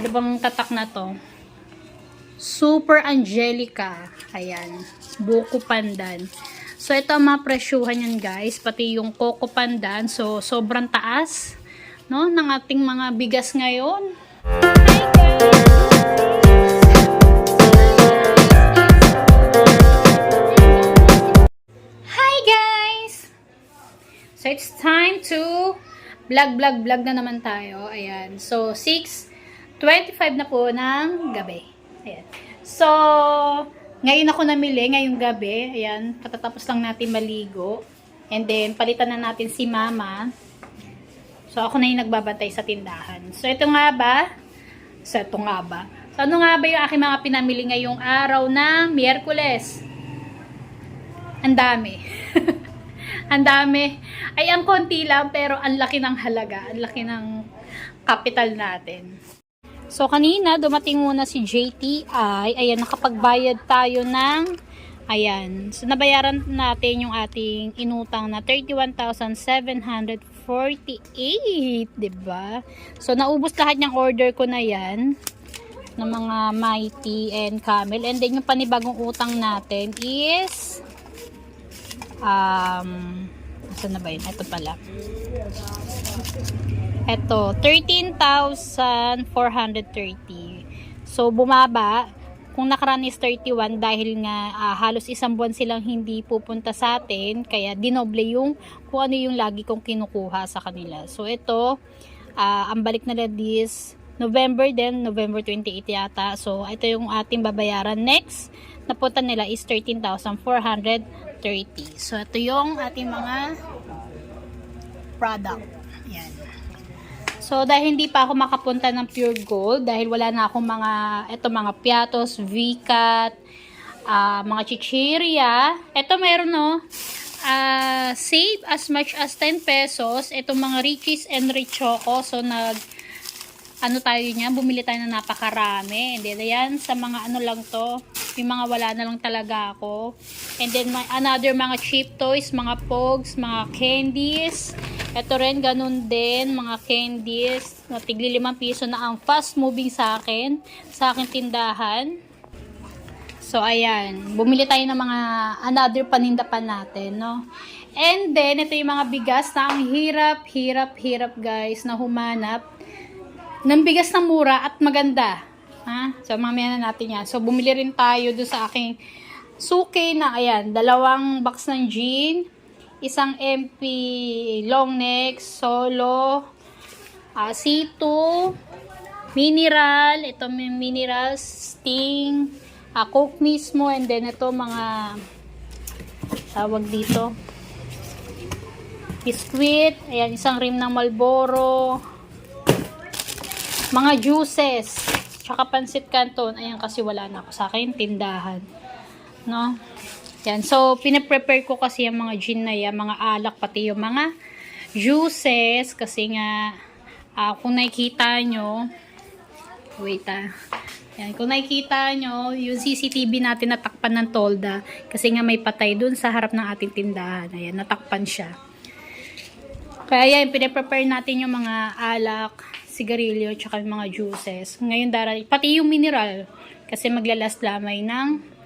Ano bang tatak na to? Super Angelica. Ayan. Buko pandan. So, ito ang mga presyuhan yan guys. Pati yung Coco pandan. So, sobrang taas no, ng ating mga bigas ngayon. Hi guys! So, it's time to vlog, vlog, vlog na naman tayo. Ayan. So, 6.25 na po ng gabi. Ayan. So, ngayon ako namili, ngayong gabi. Ayan. Katatapos lang natin maligo. And then, palitan na natin si mama. So, ako na yung nagbabantay sa tindahan. So, ito nga ba? So, ito nga ba? So, ano nga ba yung aking mga pinamili ngayong araw ng Miyerkules? Ang dami. ang dami. Ay, ang konti lang, pero ang laki ng halaga. Ang laki ng capital natin. So, kanina, dumating muna si JTI. Ayan, nakapagbayad tayo ng, ayan. So, nabayaran natin yung ating inutang na 31,748. 'di ba? So, naubos lahat ng order ko na yan ng mga Mighty and Camel. And then, yung panibagong utang natin is um, saan na ba yun? Ito pala. Ito, 13,430. So, bumaba. Kung nakaraan is 31 dahil nga ah, halos isang buwan silang hindi pupunta sa atin. Kaya dinoble yung kung ano yung lagi kong kinukuha sa kanila. So, ito, ah, ang balik nila this November din, November 28 yata. So, ito yung ating babayaran next. Napunta nila is 13,430. So, ito yung ating mga product. Yan. So, dahil hindi pa ako makapunta ng Pure Gold, dahil wala na akong mga, ito mga piatos, VCAT, ah, mga chichirya. Ito meron no, ah, save as much as 10 pesos. Ito mga Riches and Richoco. So, nag, ano tayo niya, bumili tayo na napakarami. And then, ayan, sa mga ano lang to, yung mga wala na lang talaga ako. And then, may another mga cheap toys, mga pogs, mga candies. Ito rin, ganun din, mga candies. Tigli 5 piso na ang fast moving sa akin, sa aking tindahan. So, ayan. Bumili tayo ng mga another paninda pa natin, no? And then, ito yung mga bigas na ang hirap, hirap, hirap, guys, na humanap ng bigas na mura at maganda. Ha? So, mamaya na natin yan. So, bumili rin tayo doon sa aking suki na, ayan, dalawang box ng gin, isang MP long neck, solo, uh, C2, mineral, ito may mineral, sting, uh, coke mismo, and then ito mga tawag dito biskuit, ayan, isang rim ng Marlboro, mga juices, tsaka pansit canton, ayan kasi wala na ako sa akin, tindahan, no? Yan, so, pinaprepare ko kasi yung mga gin na yan, mga alak, pati yung mga juices, kasi nga, ah, kung nakikita nyo, wait ah, yan, kung nakikita nyo, yung CCTV natin natakpan ng tolda, kasi nga may patay dun sa harap ng ating tindahan, ayan, natakpan siya. Kaya yan, pinaprepare natin yung mga alak, sigarilyo, tsaka yung mga juices. Ngayon, darating, pati yung mineral, kasi maglalast lamay ng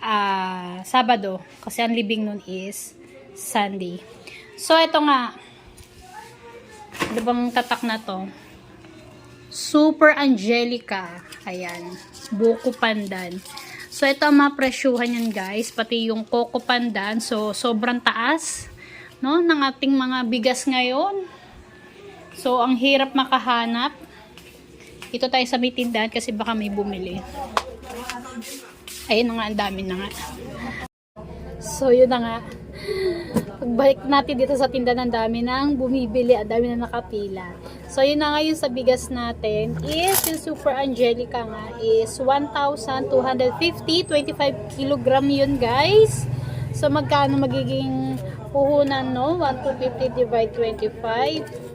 ah, Sabado. Kasi ang libing nun is Sunday. So, ito nga, ano tatak na to? Super Angelica. Ayan. Buko pandan. So, ito ang mga yan guys. Pati yung Coco pandan. So, sobrang taas no, ng ating mga bigas ngayon. So, ang hirap makahanap. Ito tayo sa may tindahan kasi baka may bumili. Ayun na nga, ang dami na nga. So, yun na nga. Pagbalik natin dito sa tindahan, ang dami nang bumibili, ang dami na nakapila. So, yun na nga yung sa bigas natin is yung Super Angelica nga is 1,250, 25 kilogram yun guys. So, magkano magiging puhunan no? 1,250 divide 25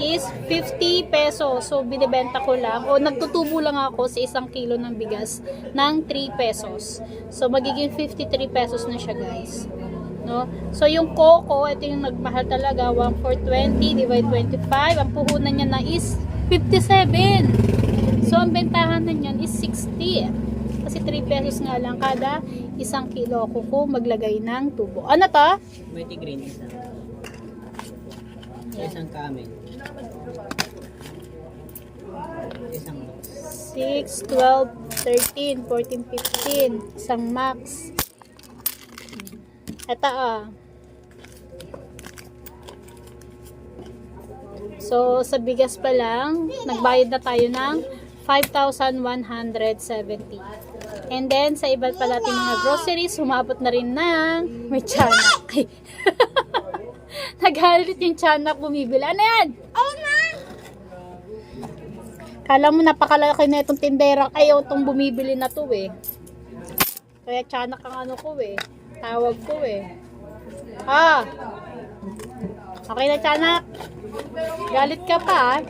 is 50 pesos. So, binibenta ko lang o nagtutubo lang ako sa isang kilo ng bigas ng 3 pesos. So, magiging 53 pesos na siya guys. No? So, yung coco, ito yung nagmahal talaga, 1 for 20 divide 25. Ang puhunan niya na is 57. So, ang bentahan na niyan is 60. Kasi 3 pesos nga lang kada isang kilo kuko maglagay ng tubo. Ano to? Mighty green isa. Isang camel. Isang box. 6, 12, 13, 14, 15. Isang max. Ito ah. So, sa bigas pa lang, nagbayad na tayo ng 5,170. And then, sa iba pa natin mga groceries, humabot na rin ng may tiyanak. Nagalit yung tiyanak bumibili. Ano yan? Kala mo napakalaki na itong tindera kayo itong bumibili na to eh. Kaya tiyanak ang ano ko eh. Tawag ko eh. Ah! Okay na tiyanak. Galit ka pa ah.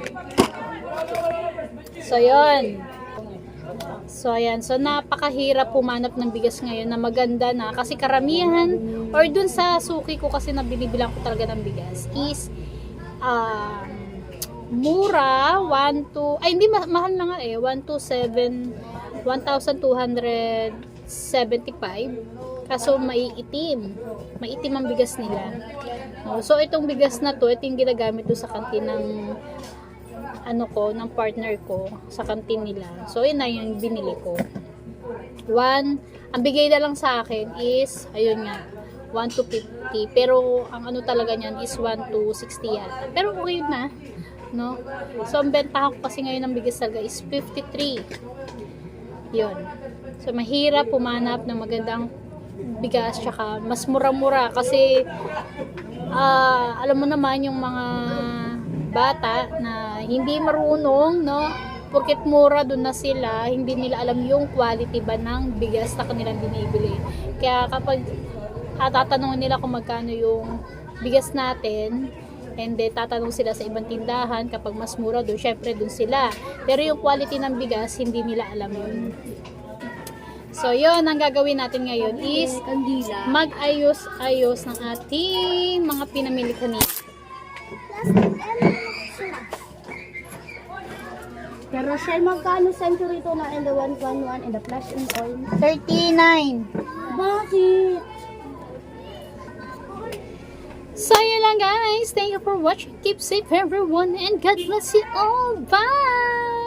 So yun. So ayan, so napakahirap pumanap ng bigas ngayon na maganda na. Kasi karamihan or dun sa suki ko kasi na binibilang ko talaga ng bigas is um, mura 1 to ay hindi ma- mahal na nga eh. 1 to 7 1,275 kaso maiitim. Maitim ang bigas nila. So itong bigas na to ito yung ginagamit to sa kantin ng ano ko, ng partner ko sa kantin nila. So, yun na yung binili ko. One, ang bigay na lang sa akin is, ayun nga, 1 to 50. Pero, ang ano talaga niyan is 1 to 60 yata. Pero okay na. No? So, ang bentahan ko kasi ngayon ng bigas talaga is 53. Yun. So, mahirap pumanap ng magandang bigas tsaka mas mura-mura kasi ah alam mo naman yung mga bata na hindi marunong, no? Porket mura doon na sila, hindi nila alam yung quality ba ng bigas na kanilang binibili. Kaya kapag ah, tatanungin nila kung magkano yung bigas natin, and then tatanong sila sa ibang tindahan kapag mas mura doon, syempre doon sila. Pero yung quality ng bigas, hindi nila alam yun. So, yun, ang gagawin natin ngayon is mag-ayos-ayos ng ating mga pinamili kanina. Pero Shell, magkano century to na in the 111 and the flash in oil? 39. Bakit? So, yun lang guys. Thank you for watching. Keep safe everyone and God bless you all. Bye!